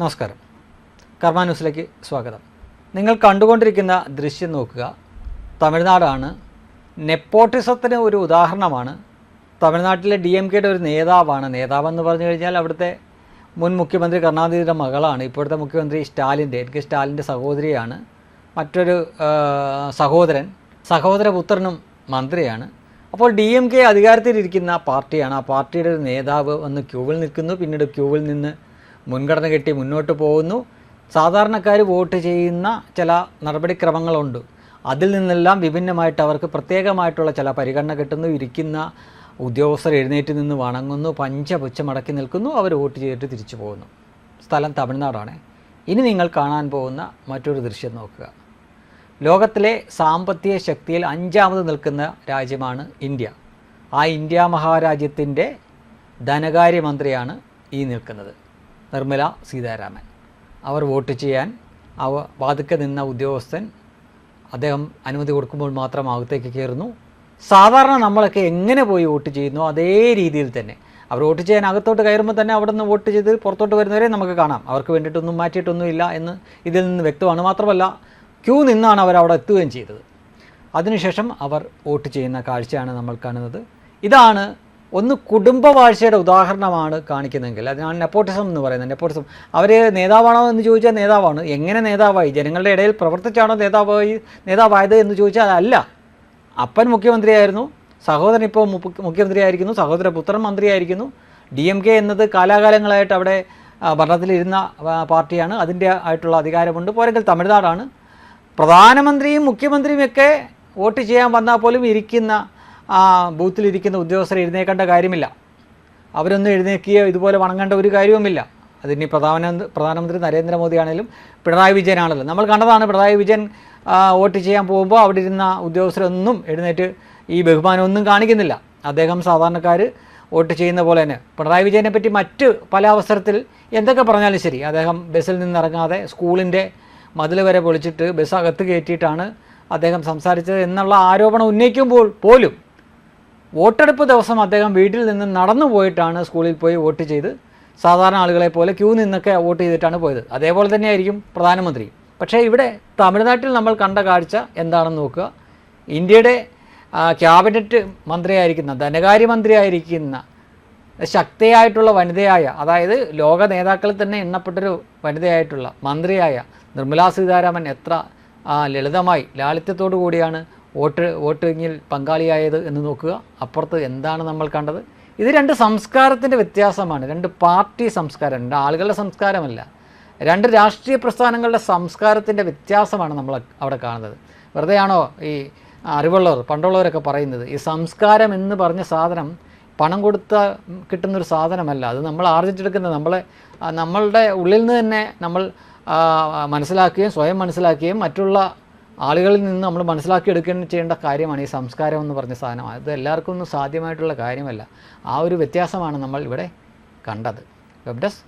നമസ്കാരം. കർമ്മ ന്യൂസിലേക്ക് സ്വാഗതം. നിങ്ങൾ കണ്ടുകൊണ്ടിരിക്കുന്ന ദൃശ്യം നോക്കുക. തമിഴ്നാടാണ്. നെപ്പോട്ടിസത്തിന് ഒരു ഉദാഹരണമാണ്. തമിഴ്നാട്ടിലെ ഡി എം കെയുടെ ഒരു നേതാവാണ്. നേതാവെന്ന് പറഞ്ഞു കഴിഞ്ഞാൽ അവിടുത്തെ മുൻ മുഖ്യമന്ത്രി കരുണാനിധിയുടെ മകളാണ്. ഇപ്പോഴത്തെ മുഖ്യമന്ത്രി സ്റ്റാലിന്റെ എനിക്ക് സ്റ്റാലിന്റെ സഹോദരിയാണ്. മറ്റൊരു സഹോദരൻ സഹോദരപുത്രനും മന്ത്രിയാണ്. അപ്പോൾ ഡി എം കെ അധികാരത്തിലിരിക്കുന്ന പാർട്ടിയാണ്. ആ പാർട്ടിയുടെ ഒരു നേതാവ് വന്ന് ക്യൂവിൽ നിൽക്കുന്നു. പിന്നീട് ക്യൂവിൽ നിന്ന് മുൻഗണന കിട്ടി മുന്നോട്ട് പോകുന്നു. സാധാരണക്കാർ വോട്ട് ചെയ്യുന്ന ചില നടപടിക്രമങ്ങളുണ്ട്. അതിൽ നിന്നെല്ലാം വിഭിന്നമായിട്ട് അവർക്ക് പ്രത്യേകമായിട്ടുള്ള ചില പരിഗണന കിട്ടുന്നു. ഇരിക്കുന്ന ഉദ്യോഗസ്ഥർ എഴുന്നേറ്റ് നിന്ന് വണങ്ങുന്നു. പഞ്ചപുച്ഛ മടക്കി നിൽക്കുന്നു. അവർ വോട്ട് ചെയ്തിട്ട് തിരിച്ചു പോകുന്നു. സ്ഥലം തമിഴ്നാടാണ്. ഇനി നിങ്ങൾ കാണാൻ പോകുന്ന മറ്റൊരു ദൃശ്യം നോക്കുക. ലോകത്തിലെ സാമ്പത്തിക ശക്തിയിൽ അഞ്ചാമത് നിൽക്കുന്ന രാജ്യമാണ് ഇന്ത്യ. ആ ഇന്ത്യ മഹാരാജ്യത്തിന്റെ ധനകാര്യമന്ത്രിയാണ് ഈ നിൽക്കുന്നത്. നിർമ്മല സീതാരാമൻ. അവർ വോട്ട് ചെയ്യാൻ അവ വാതുക്കെ നിന്ന ഉദ്യോഗസ്ഥൻ അദ്ദേഹം അനുമതി കൊടുക്കുമ്പോൾ മാത്രം അകത്തേക്ക് കയറുന്നു. സാധാരണ നമ്മളൊക്കെ എങ്ങനെ പോയി വോട്ട് ചെയ്യുന്നു അതേ രീതിയിൽ തന്നെ. അവർ വോട്ട് ചെയ്യാൻ അകത്തോട്ട് കയറുമ്പോൾ തന്നെ അവിടെ നിന്ന് വോട്ട് ചെയ്ത് പുറത്തോട്ട് വരുന്നവരെ നമുക്ക് കാണാം. അവർക്ക് വേണ്ടിയിട്ടൊന്നും മാറ്റിയിട്ടൊന്നുമില്ല എന്ന് ഇതിൽ നിന്ന് വ്യക്തമാണ്. മാത്രമല്ല ക്യൂ നിന്നാണ് അവർ അവിടെ എത്തുകയും ചെയ്തത്. അതിനുശേഷം അവർ വോട്ട് ചെയ്യുന്ന കാഴ്ചയാണ് നമ്മൾ കാണുന്നത്. ഇതാണ് ഒന്ന് കുടുംബവാഴ്ചയുടെ ഉദാഹരണമാണ് കാണിക്കുന്നതെങ്കിൽ അതിനാണ് നെപ്പോട്ടിസം എന്ന് പറയുന്നത്. നെപ്പോട്ടിസം അവർ നേതാവാണോ എന്ന് ചോദിച്ചാൽ നേതാവാണ്. എങ്ങനെ നേതാവായി? ജനങ്ങളുടെ ഇടയിൽ പ്രവർത്തിച്ചാണോ നേതാവായി നേതാവായത് എന്ന് ചോദിച്ചാൽ അല്ല. അപ്പൻ മുഖ്യമന്ത്രിയായിരുന്നു സഹോദരൻ ഇപ്പോൾ മുഖ്യമന്ത്രിയായിരിക്കുന്നു സഹോദര പുത്രൻ മന്ത്രിയായിരിക്കുന്നു. ഡി എം കെ എന്നത് കാലാകാലങ്ങളായിട്ട് അവിടെ ഭരണത്തിലിരുന്ന പാർട്ടിയാണ്. അതിന്റെ ആയിട്ടുള്ള അധികാരമുണ്ട്. പോരെങ്കിൽ തമിഴ്നാടാണ്. പ്രധാനമന്ത്രിയും മുഖ്യമന്ത്രിയുമൊക്കെ വോട്ട് ചെയ്യാൻ വന്നാൽ പോലും ഇരിക്കുന്ന ആ ബൂത്തിലിരിക്കുന്ന ഉദ്യോഗസ്ഥർ എഴുന്നേക്കേണ്ട കാര്യമില്ല. അവരൊന്നും എഴുന്നേക്കുകയോ ഇതുപോലെ വണങ്ങേണ്ട ഒരു കാര്യവുമില്ല. അതിനി പ്രധാന പ്രധാനമന്ത്രി നരേന്ദ്രമോദിയാണെങ്കിലും പിണറായി വിജയനാണല്ലോ നമ്മൾ കണ്ടതാണ് പിണറായി വിജയൻ വോട്ട് ചെയ്യാൻ പോകുമ്പോൾ അവിടെ ഇരുന്ന ഉദ്യോഗസ്ഥരൊന്നും എഴുന്നേറ്റ് ഈ ബഹുമാനമൊന്നും കാണിക്കുന്നില്ല. അദ്ദേഹം സാധാരണക്കാർ വോട്ട് ചെയ്യുന്ന പോലെ തന്നെ. പിണറായി വിജയനെ പറ്റി മറ്റ് പല അവസരത്തിൽ എന്തൊക്കെ പറഞ്ഞാലും ശരി. അദ്ദേഹം ബസ്സിൽ നിന്നിറങ്ങാതെ സ്കൂളിന്റെ മതിൽ വരെ പൊളിച്ചിട്ട് ബസ് അകത്ത് കയറ്റിയിട്ടാണ് അദ്ദേഹം സംസാരിച്ചത് എന്നുള്ള ആരോപണം ഉന്നയിക്കുമ്പോൾ പോലും വോട്ടെടുപ്പ് ദിവസം അദ്ദേഹം വീട്ടിൽ നിന്ന് നടന്നു പോയിട്ടാണ് സ്കൂളിൽ പോയി വോട്ട് ചെയ്ത് സാധാരണ ആളുകളെ പോലെ ക്യൂ നിന്നൊക്കെ വോട്ട് ചെയ്തിട്ടാണ് പോയത്. അതേപോലെ തന്നെയായിരിക്കും പ്രധാനമന്ത്രി. പക്ഷേ ഇവിടെ തമിഴ്നാട്ടിൽ നമ്മൾ കണ്ട കാഴ്ച എന്താണെന്ന് നോക്കുക. ഇന്ത്യയുടെ ക്യാബിനറ്റ് മന്ത്രിയായിരിക്കുന്ന ധനകാര്യമന്ത്രിയായിരിക്കുന്ന ശക്തിയായിട്ടുള്ള വനിതയായ അതായത് ലോക നേതാക്കളിൽ തന്നെ എണ്ണപ്പെട്ടൊരു വനിതയായിട്ടുള്ള മന്ത്രിയായ നിർമ്മലാ സീതാരാമൻ എത്ര ലളിതമായി ലാളിത്യത്തോടു കൂടിയാണ് വോട്ട് വോട്ടിങ്ങിൽ പങ്കാളിയായത് എന്ന് നോക്കുക. അപ്പുറത്ത് എന്താണ് നമ്മൾ കണ്ടത്? ഇത് രണ്ട് സംസ്കാരത്തിന്റെ വ്യത്യാസമാണ്. രണ്ട് പാർട്ടി സംസ്കാരം രണ്ട് ആളുകളുടെ സംസ്കാരമല്ല. രണ്ട് രാഷ്ട്രീയ പ്രസ്ഥാനങ്ങളുടെ സംസ്കാരത്തിന്റെ വ്യത്യാസമാണ് നമ്മൾ അവിടെ കാണുന്നത്. വെറുതെയാണോ ഈ അറിവുള്ളവർ പണ്ടുള്ളവരൊക്കെ പറയുന്നത്? ഈ സംസ്കാരം എന്ന് പറഞ്ഞ സാധനം പണം കൊടുത്ത കിട്ടുന്നൊരു സാധനമല്ല. അത് നമ്മൾ ആർജിച്ചെടുക്കുന്നത് നമ്മളെ നമ്മളുടെ ഉള്ളിൽ നിന്ന് തന്നെ നമ്മൾ മനസ്സിലാക്കുകയും സ്വയം മനസ്സിലാക്കുകയും മറ്റുള്ള ആളുകളിൽ നിന്ന് നമ്മൾ മനസ്സിലാക്കിയെടുക്കുകയും ചെയ്യേണ്ട കാര്യമാണ് ഈ സംസ്കാരം എന്ന് പറഞ്ഞ സാധനം. അത് എല്ലാവർക്കും ഒന്നും സാധ്യമായിട്ടുള്ള കാര്യമല്ല. ആ ഒരു വ്യത്യാസമാണ് നമ്മൾ ഇവിടെ കണ്ടത്. Web desk